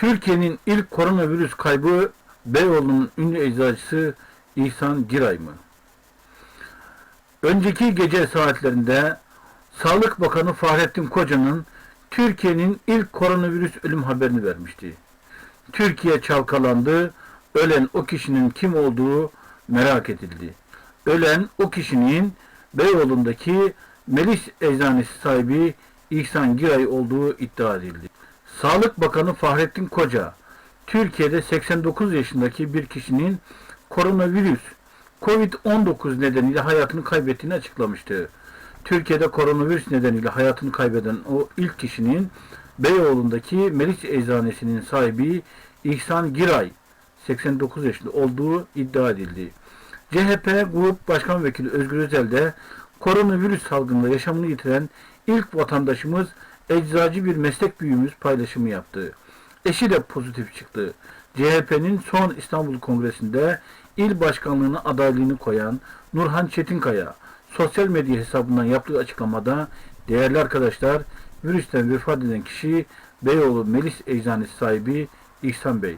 Türkiye'nin ilk koronavirüs kaybı Beyoğlu'nun ünlü eczacısı İhsan Giray mı? Önceki gece saatlerinde Sağlık Bakanı Fahrettin Koca'nın Türkiye'nin ilk koronavirüs ölüm haberini vermişti. Türkiye çalkalandı, ölen o kişinin kim olduğu merak edildi. Ölen o kişinin Beyoğlu'ndaki Melis Eczanesi sahibi İhsan Giray olduğu iddia edildi. Sağlık Bakanı Fahrettin Koca, Türkiye'de 89 yaşındaki bir kişinin koronavirüs COVID-19 nedeniyle hayatını kaybettiğini açıklamıştı. Türkiye'de koronavirüs nedeniyle hayatını kaybeden o ilk kişinin Beyoğlu'ndaki Melis Eczanesi'nin sahibi İhsan Giray 89 yaşında olduğu iddia edildi. CHP Grup Başkan Vekili Özgür Özel de koronavirüs salgınında yaşamını yitiren ilk vatandaşımız eczacı bir meslek büyüğümüz paylaşımı yaptı. Eşi de pozitif çıktı. CHP'nin son İstanbul Kongresi'nde il başkanlığına adaylığını koyan Nurhan Çetinkaya sosyal medya hesabından yaptığı açıklamada değerli arkadaşlar virüsten vefat eden kişi Beyoğlu Melis Eczanesi sahibi İhsan Bey.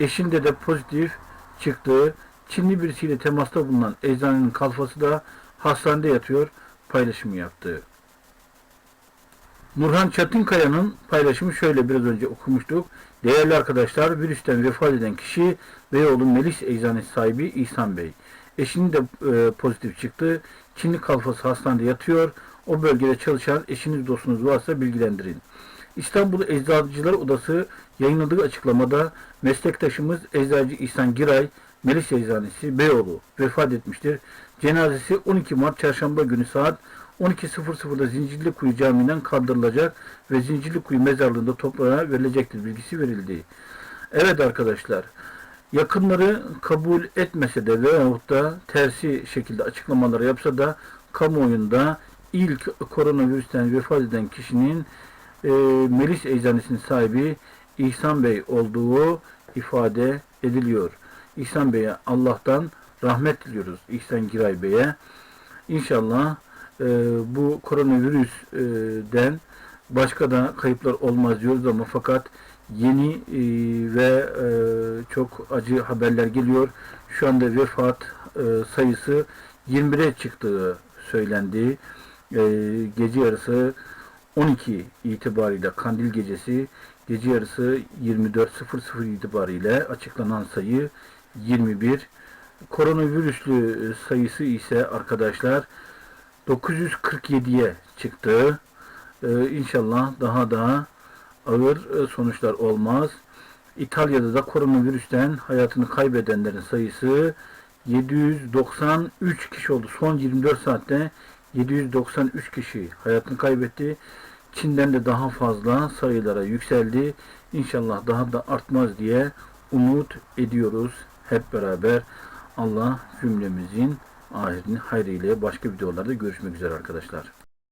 Eşinde de pozitif çıktığı Çinli birisiyle temasta bulunan eczanenin kalfası da hastanede yatıyor paylaşımı yaptı. Nurhan Çatinkaya'nın paylaşımı şöyle biraz önce okumuştuk. Değerli arkadaşlar, virüsten vefat eden kişi Beyoğlu Melis Eczanesi sahibi İhsan Bey. Eşinin de e, pozitif çıktı. Çinli kalfası hastanede yatıyor. O bölgede çalışan eşiniz dostunuz varsa bilgilendirin. İstanbul Eczacılar Odası yayınladığı açıklamada meslektaşımız Eczacı İhsan Giray, Melis Eczanesi Beyoğlu vefat etmiştir. Cenazesi 12 Mart Çarşamba günü saat 12.00'da Zincirlikuyu Camii'nden kaldırılacak ve Zincirlikuyu mezarlığında toprağa verilecektir bilgisi verildi. Evet arkadaşlar, yakınları kabul etmese de veyahut da tersi şekilde açıklamalar yapsa da kamuoyunda ilk koronavirüsten vefat eden kişinin e, Melis Eczanesi'nin sahibi İhsan Bey olduğu ifade ediliyor. İhsan Bey'e Allah'tan rahmet diliyoruz. İhsan Giray Bey'e. İnşallah e, bu koronavirüsten başka da kayıplar olmaz diyoruz ama fakat yeni e, ve e, çok acı haberler geliyor. Şu anda vefat e, sayısı 21'e çıktığı söylendi. E, gece yarısı 12 itibariyle Kandil gecesi gece yarısı 24.00 itibariyle açıklanan sayı 21. Koronavirüslü sayısı ise arkadaşlar 947'ye çıktı. Ee, inşallah daha da ağır e, sonuçlar olmaz. İtalya'da da koronavirüsten hayatını kaybedenlerin sayısı 793 kişi oldu. Son 24 saatte 793 kişi hayatını kaybetti. Çin'den de daha fazla sayılara yükseldi. İnşallah daha da artmaz diye umut ediyoruz hep beraber. Allah cümlemizin ahirini hayrıyla başka videolarda görüşmek üzere arkadaşlar.